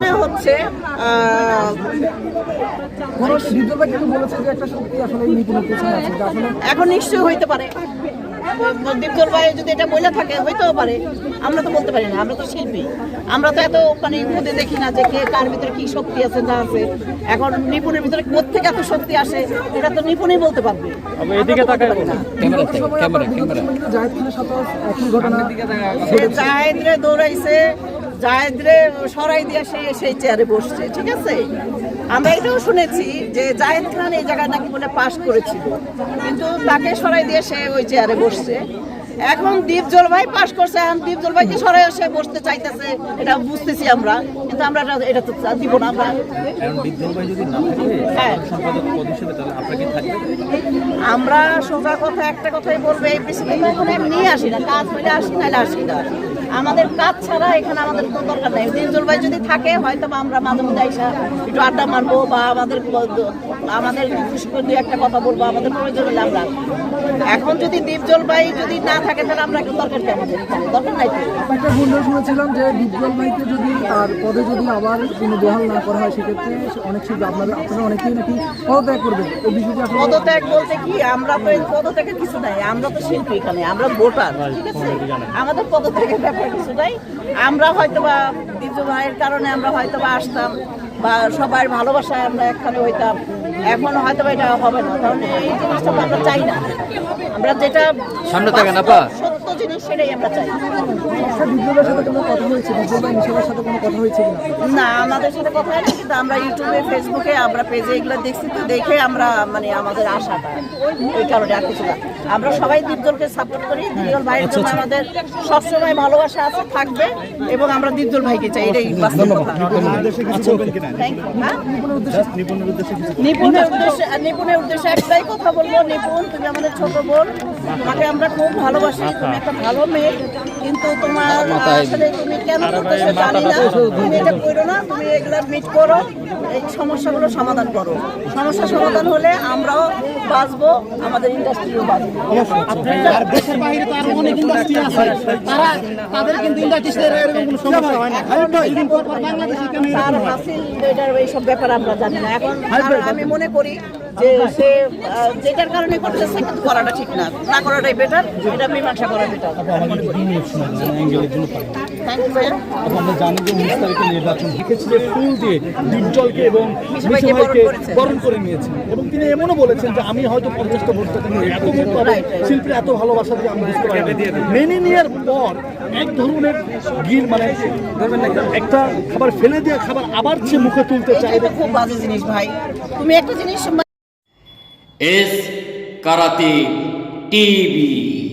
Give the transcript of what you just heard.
হচ্ছে আসলে এখন নিশ্চয়ই হইতে পারে। দীপজল ভাই যদি এটা বলে থাকে হইতেও পারে। আমরা তো বলতে পারি না আমরা তো শিল্পী। আমরা তো এত মানে মধ্যে দেখি না যে কে কার ভিতরে কি শক্তি আছে না আছে। এখন নিপুণের ভিতরে কোথেকে এত শক্তি আসে এটা তো নিপুণই বলতে পারবে। এদিকে জাহেদরে দৌড়াইছে জাহেদরে সরাই দিয়ে সে সেই চেয়ারে বসছে, ঠিক আছে? আমরা এটাও শুনেছি যে জায়েদ খান এই জায়গায় নাকি বলে পাশ করেছিল। কিন্তু তাকে সরাই দিয়ে সে ওই চেয়ারে বসছে। এখন দীপজল ভাই পাশ করছে এখন দীপজল ভাইকে সরাই সে বসতে চাইতেছে। এটা বুঝতেছি আমরা কিন্তু আমরা এটা- তো দিব না আমরা। হ্যাঁ। আমরা সোজা কথা একটা কথাই বলব এই প্রেসিডেন্ট এখন আমি নিয়ে আসি না কাজ হইলে আসি নাহলে আসি না। আমাদের কাজ ছাড়া এখানে আমাদের কোনো দরকার নেই। দিনজল ভাই যদি থাকে হয়তো বা আমরা মাঝে মধ্যে আইসা একটু আড্ডা মারবো বা আমাদের আমাদের করে একটা কথা বলব আমাদের প্রয়োজন হলে আমরা। এখন যদি দীপজল ভাই যদি না থাকে তাহলে আমরা একটু দরকার কি আমাদের? দরকার নাই একটা গুন্ডা শুনেছিলাম যে বিজ্ঞান ভাইকে যদি তার পদে যদি আবার কোনো বহাল না করা হয় সেক্ষেত্রে অনেক শিল্পী আপনারা আপনারা অনেকেই নাকি পদত্যাগ করবেন। এই বিষয়টি পদত্যাগ বলতে কি আমরা তো এই পদত্যাগের কিছু নাই আমরা তো শিল্পী এখানে আমরা ভোটার ঠিক আছে? আমাদের পদত্যাগের ব্যাপার কিছু নাই। আমরা হয়তো বা দ্বিতীয় ভাইয়ের কারণে আমরা হয়তো বা আসতাম বা সবার ভালোবাসায় আমরা একখানে হইতাম। এখন হয়তো এটা হবে না কারণ এই জিনিসটা আমরা চাই না আমরা যেটা সামনে থাকে আপা। জিনিস সেটাই আমরা চাই। আচ্ছা না আমাদের সাথে কথা কিন্তু আমরা ইউটিউবে ফেসবুকে আমরা পেজে এগুলো দেখছি তো দেখে আমরা মানে আমাদের আশাটা এই কারণে আর কিছু না। আমরা সবাই দীপজলকে সাপোর্ট করি দীপজল ভাইয়ের জন্য আমাদের সবসময় ভালোবাসা আছে থাকবে এবং আমরা দীপজল ভাইকে চাই এটাই বাস্তব কথা। হ্যাঁ? নিপুণের উদ্দেশ্যে? নিপুণের উদ্দেশ্যে একটাই কথা বলব নিপুণ তুমি আমাদের ছোট বোন তোমাকে আমরা খুব ভালোবাসি তুমি একটা ভালো মেয়ে কিন্তু তোমার আসলে তুমি কেন করতেছো জানি না। তুমি এটা করো না তুমি এগুলা মিট করো। এই সমস্যাগুলো সমাধান করো। সমস্যা সমাধান হলে আমরাও বাঁচবো আমাদের ইন্ডাস্ট্রিও বাঁচবে। আর দেশের বাইরে তো আরও অনেক ইন্ডাস্ট্রি আছে। তারা তাদের কিন্তু ইন্ডাস্ট্রিদের এরকম কোনো সমস্যা হয় না। কিছুদিন পর পর বাংলাদেশে কেন তার হাসিল এইসব ব্যাপার আমরা জানি না। এখন আমি মনে করি যে সে যেটার কারণে করতেছে কিন্তু করাটা ঠিক না। না করাটাই বেটার এটা মীমাংসা করা বেটার থ্যাংক ইউ ভাইয়া আমরা জানি যে উনিশ তারিখে নির্বাচন লিখেছিল ফুল দিয়ে ডিপজলকে এবং মিশুভাইকে বরণ মিশুভাইকে করেছেন। বরণ করে নিয়েছেন এবং তিনি এমনও বলেছেন যে আমি হয়তো পঞ্চাশটা ভোট এত ভোট পাবো Right, right. শিল্পীর এত ভালোবাসা দিয়ে আমি বুঝতে পারি মেনে নেওয়ার পর এক ধরনের গির মানে একটা খাবার ফেলে দেওয়া খাবার আবার সে মুখে তুলতে চায় এটা খুব বাজে জিনিস ভাই। তুমি একটা জিনিস এস কারাতে টিভি।